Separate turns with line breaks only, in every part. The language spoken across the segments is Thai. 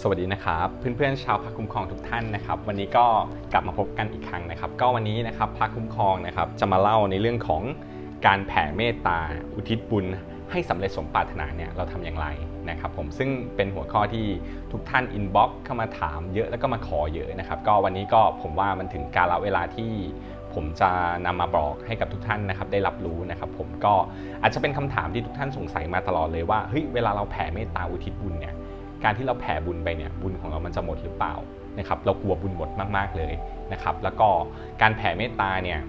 สวัสดีนะครับเพื่อนๆชาวพักคุ้มครองทุกท่านนะครับ วันนี้ก็กลับมาพบกันอีกครั้งนะครับ ก็วันนี้นะครับพักคุ้มครองนะครับจะมาเล่าในเรื่องของการแผ่เมตตาอุทิศบุญ ให้สำเร็จสมปรารถนาเนี่ยเราทำอย่างไรนะครับ ผมซึ่งเป็นหัวข้อที่ทุกท่านอินบ็อกเข้ามาถามเยอะแล้วก็มาขอเยอะนะครับ ก็วันนี้ก็ผมว่ามันถึงกาลเวลาที่ผมจะนำมาบอกให้กับทุกท่านนะครับ ได้รับรู้นะครับ ผมก็อาจจะเป็นคำถามที่ทุกท่านสงสัยมาตลอดเลยว่าเฮ้ยเวลาเราแผ่เมตตาอุทิศบุญเนี่ย การที่เราแผ่บุญไปเนี่ยบุญของเรามันจะหมดหรือเปล่านะครับเรากลัวบุญหมดมากๆเลยนะครับ แล้วก็การแผ่เมตตาเนี่ย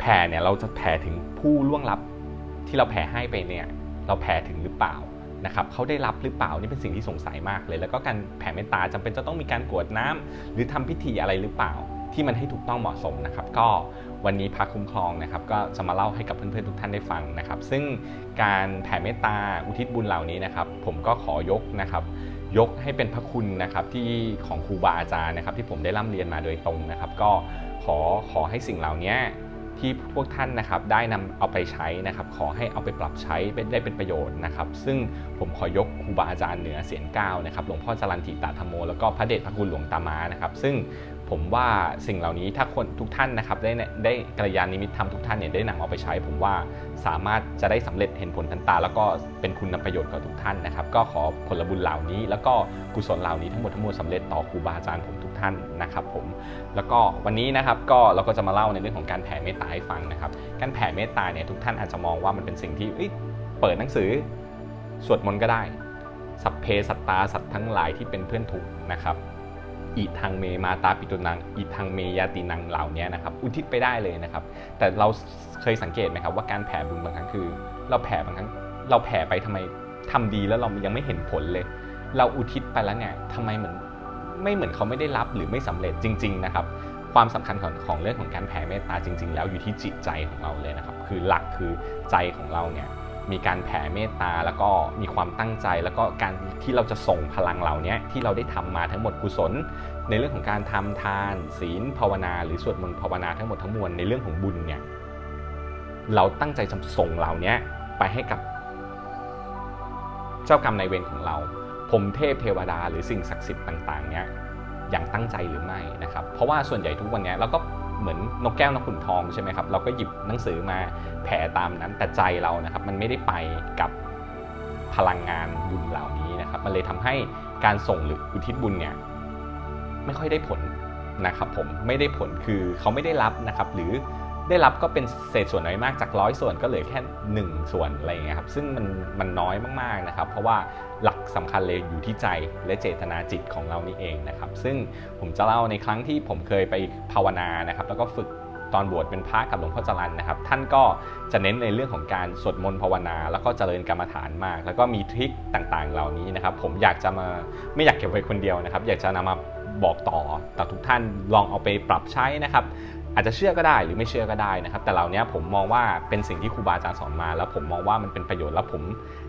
แผ่เนี่ยเราจะแผ่ถึงผู้ล่วงลับที่เราแผ่ให้ไปเนี่ยเราแผ่ถึงหรือเปล่านะครับเขาได้รับหรือเปล่านี่เป็นสิ่งที่สงสัยมากเลย แล้วก็การแผ่เมตตาจำเป็นจะต้องมีการกรวดน้ำหรือทำพิธีอะไรหรือเปล่า ที่มันให้ถูกต้องเหมาะสมนะครับ ก็ วันนี้พักคุ้มครองนะครับก็จะมาเล่าให้กับเพื่อนๆทุกท่านได้ฟังนะครับ ซึ่งการแผ่เมตตาอุทิศบุญเหล่านี้นะครับ ผมก็ขอยกนะครับยกให้เป็นพระคุณนะครับที่ของครูบาอาจารย์นะครับ ที่ผมได้ร่ำเรียนมาโดยตรงนะครับ ก็ขอขอให้สิ่งเหล่านี้ที่พวกท่านนะครับได้นำเอาไปใช้นะครับ ขอให้เอาไปปรับใช้ได้เป็นประโยชน์นะครับ ซึ่งผมขอยกครูบาอาจารย์เหนือเสียงก้าวนะครับหลวงพ่อจรันติตาธรรมโมแล้วก็พระเดชพระคุณหลวงตามานะครับ ซึ่งผมว่าสิ่งเหล่านี้ถ้าคนทุกท่านนะครับได้ได้กัลยาณมิตรธรรมทุกท่านเนี่ยได้นำเอาไปใช้ ผมว่าสามารถจะได้สำเร็จเห็นผลทันตา แล้วก็เป็นคุณประโยชน์กับทุกท่านนะครับ ก็ขอผลบุญเหล่านี้ แล้วก็กุศลเหล่านี้ทั้งหมดทั้งมวลสำเร็จต่อครูบาอาจารย์ผมทุกท่านนะครับผมแล้วก็วันนี้นะครับก็เราก็จะมาเล่าในเรื่องของการแผ่เมตตาให้ฟังนะครับ การแผ่เมตตาเนี่ยทุกท่านอาจจะมองว่ามันเป็นสิ่งที่เปิดหนังสือสวดมนต์ก็ได้สัพเพสัตตาสัตว์ทั้งหลายที่เป็นเพื่อนทุกนะครับ อีทางเมมาตาปิตุนังอีทางเมยาตินังเหล่านี้นะครับอุทิศไปได้เลยนะครับ แต่เราเคยสังเกตไหมครับว่าการแผ่บุญบางครั้งคือ เราแผ่บางครั้งเราแผ่ไปทำไมทำดีแล้วเรายังไม่เห็นผลเลย เราอุทิศไปแล้วเนี่ยทำไมเหมือนไม่เหมือนเขาไม่ได้รับหรือไม่สำเร็จจริง ๆนะครับ ความสำคัญของของเรื่องของการแผ่เมตตาจริง ๆ แล้วอยู่ที่จิตใจของเราเลยนะครับ คือหลักคือใจของเราเนี่ย มีการแผ่เมตตาแล้วก็มีความตั้งใจ แล้วก็การที่เราจะส่งพลังเหล่านี้ที่เราได้ทำมาทั้งหมดกุศล ในเรื่องของการทำทาน ศีลภาวนา หรือสวดมนต์ภาวนาทั้งหมดทั้งมวลในเรื่องของบุญเนี่ยเราตั้งใจจะส่งเหล่านี้ไปให้กับ เจ้ากรรมนายเวรของเราพรมเทพเทวดาหรือสิ่งศักดิ์สิทธิ์ต่างๆเนี่ยอย่างตั้งใจหรือไม่นะครับ เพราะว่าส่วนใหญ่ทุกวันนี้เราก็ เหมือนนกแก้วนกขุนทองใช่ไหมครับเราก็หยิบหนังสือมาแผ่ตามนั้นแต่ใจเรานะครับ มันไม่ได้ไปกับพลังงานบุญเหล่านี้นะครับ มันเลยทำให้การส่งหรืออุทิศบุญเนี่ยไม่ค่อยได้ผลนะครับผมไม่ได้ผลคือเขาไม่ได้รับนะครับ หรือ ได้รับก็เป็นเศษส่วนน้อยมากจากร้อยส่วนก็เหลือแค่ 1 ส่วนอะไรอย่างเงี้ยครับซึ่งมันมันน้อยมากๆนะครับ เพราะว่าหลักสำคัญเลยอยู่ที่ใจและเจตนาจิตของเรานี่เองนะครับ ซึ่งผมจะเล่าในครั้งที่ผมเคยไปภาวนานะครับ แล้วก็ฝึกตอนบวชเป็นพระกับหลวงพ่อจรันนะครับ ท่านก็จะเน้นในเรื่องของการสวดมนต์ภาวนา แล้วก็เจริญกรรมฐานมาก แล้วก็มีทริคต่างๆ เหล่านี้นะครับ ผมอยากจะมาไม่อยากเก็บไว้คนเดียวนะครับ อยากจะนำมาบอกต่อต่อทุกท่านลองเอาไปปรับใช้นะครับ อาจจะเชื่อก็ได้หรือไม่เชื่อก็ได้นะครับ แต่เหล่านี้ผมมองว่าเป็นสิ่งที่ครูบาอาจารย์สอนมา แล้วผมมองว่ามันเป็นประโยชน์แล้วผม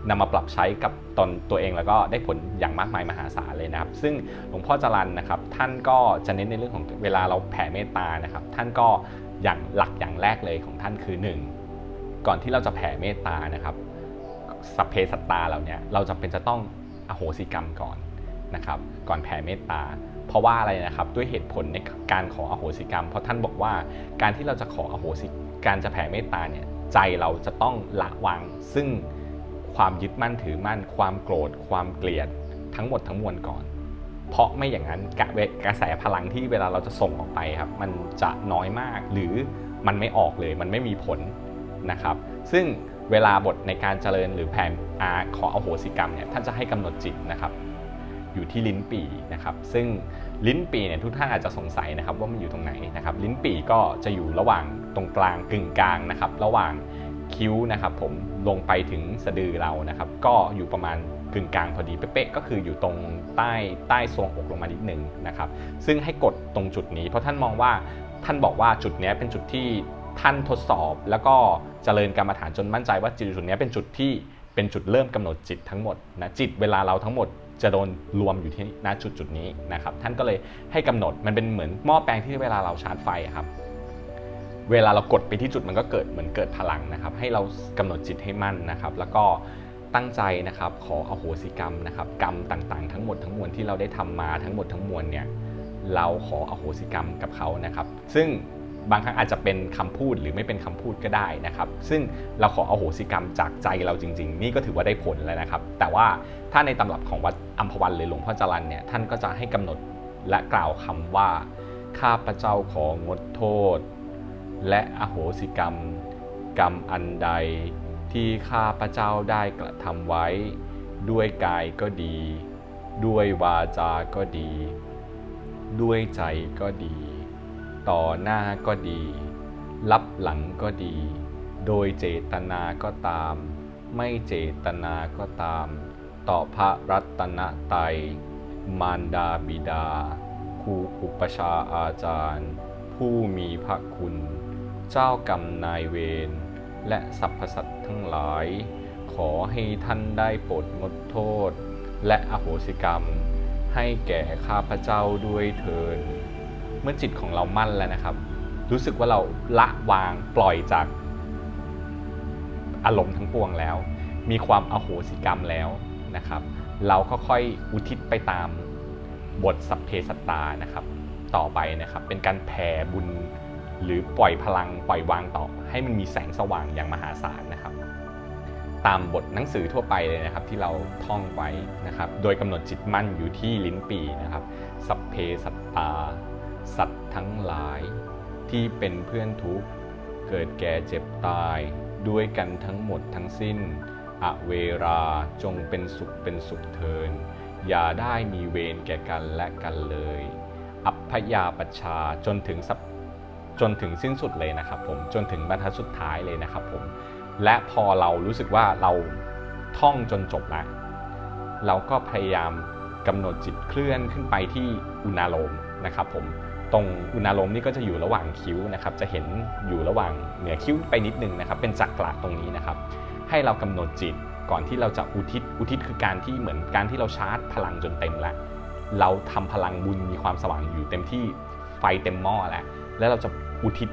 นำมาปรับใช้กับตนตัวเองแล้วก็ได้ผลอย่างมากมายมหาศาลเลยนะครับ ซึ่งหลวงพ่อจรันนะครับ ท่านก็จะเน้นในเรื่องของเวลาเราแผ่เมตตานะครับ ท่านก็อย่างหลักอย่างแรกเลยของท่านคือ 1 ก่อนที่เราจะแผ่เมตตานะครับสัพเพสัตตาเหล่านี้เราจะเป็นจะต้องอโหสิกรรมก่อนนะครับ ก่อนแผ่เมตตา เพราะว่าอะไรนะครับด้วยเหตุผลในการขออโหสิกรรม เพราะท่านบอกว่าการที่เราจะขออโหสิการจะแผ่เมตตาเนี่ยใจเราจะต้องละวาง ซึ่งความยึดมั่นถือมั่น ความโกรธ ความเกลียดทั้งหมดทั้งมวลก่อน เพราะไม่อย่างนั้นกระแสพลังที่เวลาเราจะส่งออกไปครับมันจะน้อยมากหรือมันไม่ออกเลยมันไม่มีผลนะครับ ซึ่งเวลาบทในการเจริญหรือแผ่ขออโหสิกรรมเนี่ยท่านจะให้กำหนดจิตนะครับ อยู่ที่ลิ้นปี่นะครับซึ่งลิ้นปี่เนี่ยทุกท่านอาจจะสงสัยนะครับว่ามันอยู่ตรงไหนนะครับลิ้นปี่ก็จะอยู่ระหว่างตรงกลางกึ่งกลางนะครับระหว่างคิ้วนะครับผมลงไปถึงสะดือเรานะครับก็อยู่ประมาณกึ่งกลางพอดีเป๊ะๆก็คืออยู่ตรงใต้ใต้ทรวงอกลงมานิดหนึ่งนะครับซึ่งให้กดตรงจุดนี้ เพราะท่านมองว่าท่านบอกว่าจุดนี้เป็นจุดที่ท่านทดสอบ แล้วก็เจริญกรรมฐานจนมั่นใจว่าจุดจุดนี้เป็นจุดที่เป็นจุดเริ่มกำหนดจิตทั้งหมดนะจิตเวลาเราทั้งหมด จะโดนรวมอยู่ที่ณจุดจุดนี้นะครับ ท่านก็เลยให้กำหนดมันเป็นเหมือนหม้อแปลงที่เวลาเราชาร์จไฟครับ เวลาเรากดไปที่จุดมันก็เกิดเหมือนเกิดพลังนะครับ ให้เรากำหนดจิตให้มั่นนะครับ แล้วก็ตั้งใจนะครับ ขออโหสิกรรมนะครับ กรรมต่างๆ ทั้งหมดทั้งมวลที่เราได้ทำมาทั้งหมดทั้งมวลเนี่ยเราขออโหสิกรรมกับเขานะครับ ซึ่ง บางครั้งอาจจะเป็นคำพูดหรือไม่เป็นคำพูดก็ได้นะครับ ซึ่งเราขออโหสิกรรมจากใจเราจริง ๆ นี่ก็ถือว่าได้ผลแล้วนะครับ แต่ว่าถ้าในตำรับของวัดอัมพวันหรือหลวงพ่อจรันเนี่ยท่านก็จะให้กำหนดและกล่าวคำว่าข้าพเจ้าของดโทษ และอโหสิกรรม กรรมอันใดที่ข้าพเจ้าได้กระทำไว้ ด้วยกายก็ดี ด้วยวาจาก็ดี ด้วยใจก็ดี ต่อหน้าก็ดี รับหลังก็ดี โดยเจตนาก็ตาม ไม่เจตนาก็ตาม ต่อพระรัตนตรัยมารดาบิดาครูอุปชาอาจารย์ ผู้มีพระคุณ เจ้ากรรมนายเวรและสรรพสัตว์ทั้งหลาย ขอให้ท่านได้โปรดงดโทษ และอโหสิกรรม ให้แก่ข้าพเจ้าด้วยเถิน เมื่อจิตของเรามั่นแล้วนะครับ รู้สึกว่าเราละวางปล่อยจากอารมณ์ทั้งปวงแล้ว มีความอโหสิกรรมแล้วนะครับ เราก็ค่อยอุทิศไปตามบทสัพเพสัตตานะครับ ต่อไปนะครับ เป็นการแผ่บุญหรือปล่อยพลังปล่อยวางต่อ ให้มันมีแสงสว่างอย่างมหาศาลนะครับ ตามบทหนังสือทั่วไปเลยนะครับ ที่เราท่องไว้นะครับ โดยกำหนดจิตมั่นอยู่ที่ลิ้นปีนะครับ สัพเพสัตตา สัตว์ทั้งหลายที่เป็นเพื่อนทุกข์ เกิดแก่เจ็บตายด้วยกันทั้งหมดทั้งสิ้น อเวราจงเป็นสุขเป็นสุขเทิน อย่าได้มีเวรแก่กันและกันเลย อัพยาปชชาจนถึงสัพจนถึงสิ้นสุดเลยนะครับผมจนถึงบรรทัดสุดท้ายเลยนะครับผมและพอเรารู้สึกว่าเราท่องจนจบแล้วเราก็พยายามกำหนดจิตเคลื่อนขึ้นไปที่อุณาโลมนะครับผม ตรงอุณาลมนี่ก็จะอยู่ระหว่างคิ้วนะครับ จะเห็นอยู่ระหว่างเหนือคิ้วไปนิดนึงนะครับ เป็นจักระตรงนี้นะครับ ให้เรากำหนดจิตก่อนที่เราจะอุทิศ อุทิศคือการที่เหมือนการที่เราชาร์จพลังจนเต็มแล้วเราทำพลังบุญมีความสว่างอยู่เต็มที่ไฟเต็มหม้อแล้วแล้วเราจะอุทิศ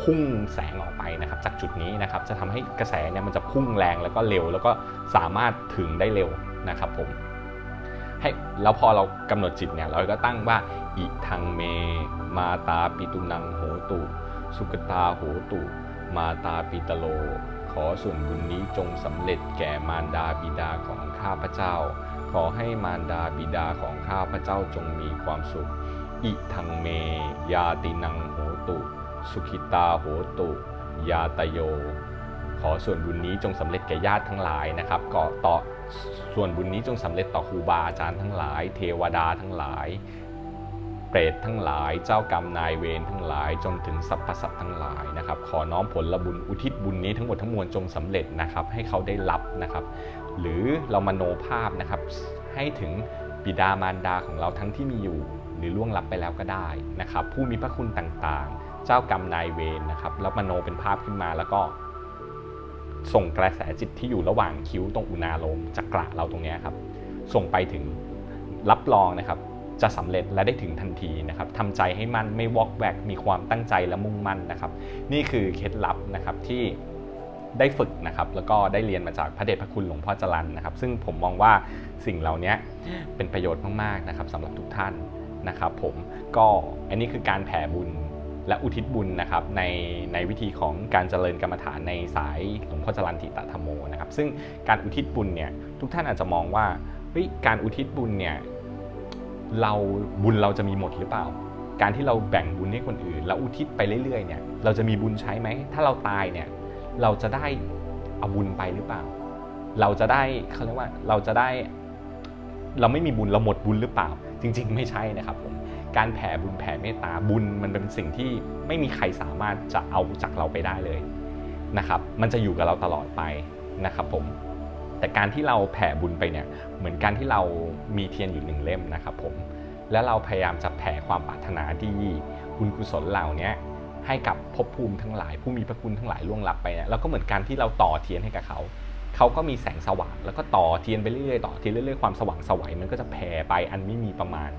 พุ่งแสงออกไปนะครับ จากจุดนี้นะครับ จะทำให้กระแสเนี่ยมันจะพุ่งแรงแล้วก็เร็ว แล้วก็สามารถถึงได้เร็วนะครับผม ให้แล้วพอเรากำหนดจิตเนี่ยเราก็ตั้งว่าอิทังเม มาตาปิตุนังโหตุสุกตาโหตุ มาตาปิตโล ขอส่วนบุญนี้จงสำเร็จแก่มารดาบิดาของข้าพเจ้า ขอให้มารดาบิดาของข้าพเจ้าจงมีความสุข อิทังเม ยาตินังโหตุ สุขิตาโหตุ ยาตโย ขอส่วนบุญนี้จงสำเร็จแก่ญาติทั้งหลายนะครับก็ต่อ ส่วนบุญนี้จงสำเร็จต่อครูบาอาจารย์ทั้งหลาย เทวดาทั้งหลาย เปรตทั้งหลาย เจ้ากรรมนายเวรทั้งหลาย จนถึงสรรพสัตว์ทั้งหลายนะครับ ขอน้อมผลบุญอุทิศบุญนี้ทั้งหมดทั้งมวลจงสำเร็จนะครับ ให้เขาได้รับนะครับ หรือเรามโนภาพนะครับ ให้ถึงบิดามารดาของเราทั้งที่มีอยู่ หรือล่วงลับไปแล้วก็ได้นะครับ ผู้มีพระคุณต่างๆ เจ้ากรรมนายเวรนะครับ แล้วมโนเป็นภาพขึ้นมาแล้วก็ ส่งกระแสจิตที่อยู่ระหว่างคิ้วตรงอุณาโลมจักระเราตรงนี้ครับ ส่งไปถึงรับรองนะครับ จะสำเร็จและได้ถึงทันทีนะครับทำใจให้มั่นไม่วอกแวกมีความตั้งใจและมุ่งมั่นนะครับ นี่คือเคล็ดลับนะครับที่ได้ฝึกนะครับแล้วก็ได้เรียนมาจากพระเดชพระคุณหลวงพ่อจรันนะครับ ซึ่งผมมองว่าสิ่งเหล่านี้เป็นประโยชน์มากๆนะครับสำหรับทุกท่านนะครับ ผมก็อันนี้คือการแผ่บุญ และอุทิศบุญนะครับในในวิธีของการเจริญกรรมฐานในสายหลวงพ่อจรันติตธรรมโมนะครับซึ่งการอุทิศบุญเนี่ยทุกท่านอาจจะมองว่าเฮ้ยการอุทิศบุญเนี่ยเราบุญเราจะมีหมดหรือเปล่า การที่เราแบ่งบุญให้คนอื่น แล้วอุทิศไปเรื่อยๆเนี่ยเราจะมีบุญใช้ไหมถ้าเราตายเนี่ยเราจะได้เอาบุญไปหรือเปล่า เราจะได้เขาเรียกว่าเราจะได้ เราไม่มีบุญเราหมดบุญหรือเปล่า จริง ๆ ไม่ใช่นะครับผม การแผ่บุญแผ่เมตตาบุญมันเป็นสิ่งที่ไม่มีใครสามารถจะเอาจากเราไปได้เลยนะครับ มันจะอยู่กับเราตลอดไปนะครับผมแต่การที่เราแผ่บุญไปเนี่ยเหมือนการที่เรามีเทียนอยู่หนึ่งเล่มนะครับผมแล้วเราพยายามจะแผ่ความปรารถนาดีบุญกุศลเหล่านี้ให้กับภพภูมิทั้งหลาย ผู้มีพระคุณทั้งหลายล่วงลับไปเนี่ยเราก็เหมือนการที่เราต่อเทียนให้กับเขา เขาก็มีแสงสว่างแล้วก็ต่อเทียนไปเรื่อยๆต่อเทียนเรื่อยๆความสว่างสวัยมันก็จะแผ่ไปอันไม่มีประมาณ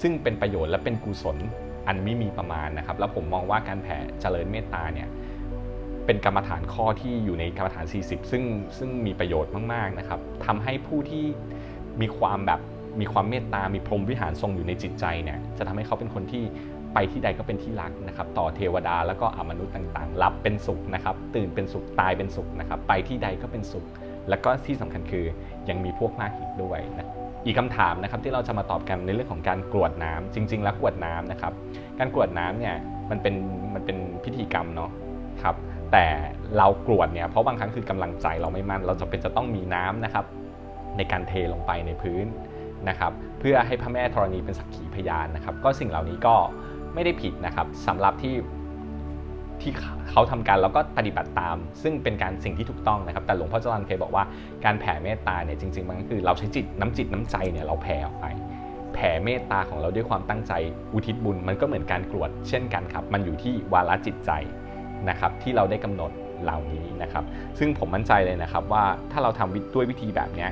ซึ่งเป็นประโยชน์และเป็นกุศลอันไม่มีประมาณนะครับ แล้วผมมองว่าการแผ่เจริญเมตตาเนี่ยเป็นกรรมฐานข้อที่อยู่ในกรรมฐาน 40 ซึ่งซึ่งมีประโยชน์มาก ๆ นะครับทำให้ผู้ที่มีความแบบมีความเมตตา มีพรหมวิหารทรงอยู่ในจิตใจเนี่ย จะทำให้เขาเป็นคนที่ไปที่ใดก็เป็นที่รักนะครับ ต่อเทวดาแล้วก็อมนุษย์ต่างๆ รับเป็นสุขนะครับ ตื่นเป็นสุข ตายเป็นสุขนะครับ ไปที่ใดก็เป็นสุข แล้วก็ที่สำคัญคือยังมีพวกมากอีกด้วยนะ อีกคำถามนะครับที่เราจะมาตอบกันในเรื่องของการกรวดน้ำจริง ๆ แล้วกรวดน้ำนะครับ การกรวดน้ำเนี่ยมันเป็นมันเป็นพิธีกรรมเนาะครับแต่เรากรวดเนี่ยเพราะบางครั้งคือกำลังใจเราไม่มั่น เราจะเป็นจะต้องมีน้ำนะครับในการเทลงไปในพื้นนะครับ เพื่อให้พระแม่ธรณีเป็นสักขีพยานนะครับ ก็สิ่งเหล่านี้ก็ไม่ได้ผิดนะครับสำหรับที่ ที่เขาทำกันแล้วก็ปฏิบัติตาม ซึ่งเป็นการสิ่งที่ถูกต้องนะครับ แต่หลวงพ่อจรันเคยบอกว่าการแผ่เมตตาเนี่ยจริงๆมันก็คือเราใช้จิตน้ำจิตน้ำใจเนี่ยเราแผ่ออกไปแผ่เมตตาของเราด้วยความตั้งใจอุทิศบุญ มันก็เหมือนการกรวดเช่นกันครับ มันอยู่ที่วาระจิตใจนะครับที่เราได้กำหนดเหล่านี้นะครับ ซึ่งผมมั่นใจเลยนะครับว่าถ้าเราทำด้วยวิธีแบบนี้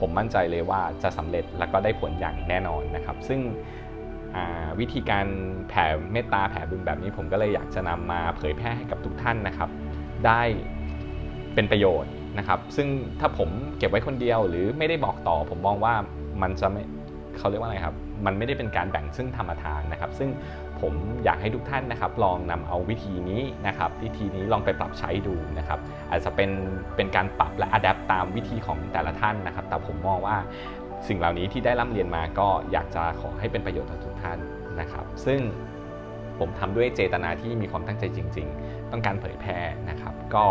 ผมมั่นใจเลยว่าจะสำเร็จแล้วก็ได้ผลอย่างแน่นอนนะครับ ซึ่ง วิธีการแผ่เมตตาแผ่บุญแบบนี้ผมก็เลยอยากจะนำมาเผยแพร่ให้กับทุกท่านนะครับ ได้เป็นประโยชน์นะครับ ซึ่งถ้าผมเก็บไว้คนเดียวหรือไม่ได้บอกต่อ ผมมองว่ามันจะไม่เขาเรียกว่าอะไรครับมันไม่ได้เป็นการแบ่งซึ่งธรรมทานนะครับ ซึ่งผมอยากให้ทุกท่านนะครับ ลองนำเอาวิธีนี้นะครับ วิธีนี้ลองไปปรับใช้ดูนะครับ อาจจะเป็นเป็นการปรับและอัดแอปตามวิธีของแต่ละท่านนะครับ แต่ผมมองว่า สิ่งเหล่านี้ที่ได้ร่ำเรียนมาก็อยากจะขอให้เป็นประโยชน์ต่อทุกท่านนะครับ ซึ่งผมทำด้วยเจตนาที่มีความตั้งใจจริง ๆ ต้องการเผยแพร่นะครับ ก็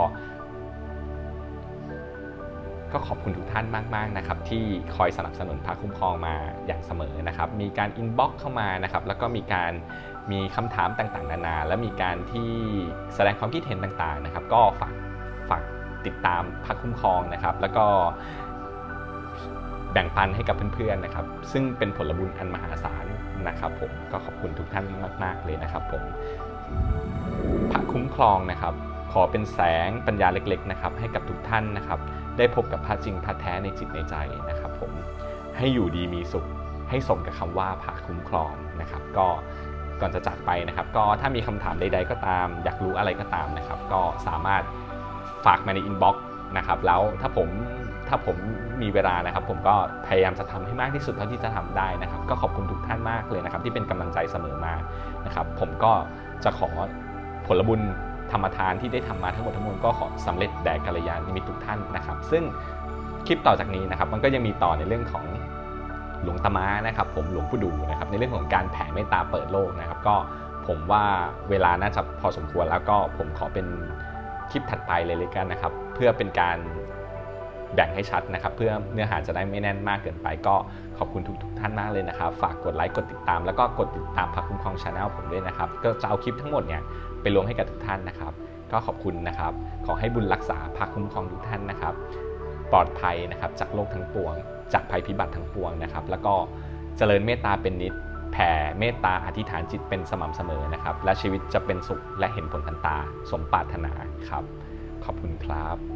ก็ขอบคุณทุกท่านมาก ๆ นะครับ ที่คอยสนับสนุนพระคุ้มครองมาอย่างเสมอนะครับ มีการอินบ็อกเข้ามานะครับ แล้วก็มีการมีคำถามต่างๆ นานา และมีการที่แสดงความคิดเห็นต่างๆ นะครับ ก็ฝากฝากติดตามพระคุ้มครองนะครับ แล้วก็ แบ่งปันให้กับเพื่อนๆนะครับ ซึ่งเป็นผลบุญอันมหาศาลนะครับ ผมก็ขอบคุณทุกท่านมาก ๆ เลยนะครับ ผมพระคุ้มครองนะครับ ขอเป็นแสงปัญญาเล็ก ๆ นะครับ ให้กับทุกท่านนะครับ ได้พบกับพระจริงพระแท้ในจิตในใจนะครับ ผมให้อยู่ดีมีสุขให้สมกับคำว่าพระคุ้มครองนะครับ ก็ก่อนจะจากไปนะครับ ก็ถ้ามีคำถามใด ๆ ก็ตาม อยากรู้อะไรก็ตามนะครับ ก็สามารถฝากมาในอินบ็อกซ์นะครับ แล้วถ้าผม ถ้าผมมีเวลานะครับ ผมก็พยายามจะทำให้มากที่สุดเท่าที่จะทำได้นะครับ ก็ขอบคุณทุกท่านมากเลยนะครับ ที่เป็นกำลังใจเสมอมานะครับ ผมก็จะขอผลบุญธรรมทานที่ได้ทำมาทั้งหมดทั้งมวลก็ขอสำเร็จแด่กัลยาณมิตรทุกท่านนะครับ ซึ่งคลิปต่อจากนี้นะครับ มันก็ยังมีต่อในเรื่องของหลวงตาม้านะครับ ผมหลวงผู้ดูนะครับ ในเรื่องของการแผ่เมตตาเปิดโลกนะครับ ก็ผมว่าเวลาน่าจะพอสมควรแล้วก็ผมขอเป็นคลิปถัดไปเลยเลยกันนะครับ เพื่อเป็นการ แบ่งให้ชัดนะครับ เพื่อเนื้อหาจะได้ไม่แน่นมากเกินไปก็ขอบคุณทุกทท่านมากเลยนะครับ ฝากกดไลค์กดติดตาม แล้วก็กดติดตามพักคุ้มครองชาแนลผมด้วยนะครับ ก็จะเอาคลิปทั้งหมดเนี่ยไปลงให้กับทุกท่านนะครับ ก็ขอบคุณนะครับ ขอให้บุญรักษาพักคุ้มครองทุกท่านนะครับ ปลอดภัยนะครับจากโลกทั้งปวง จากภัยพิบัติทั้งปวงนะครับ แล้วก็เจริญเมตตาเป็นนิดแผ่เมตตาอธิษฐานจิตเป็นสม่ำเสมอนะครับ และชีวิตจะเป็นสุขและเห็นผลทันตา สมปรารถนาครับ ขอบคุณครับ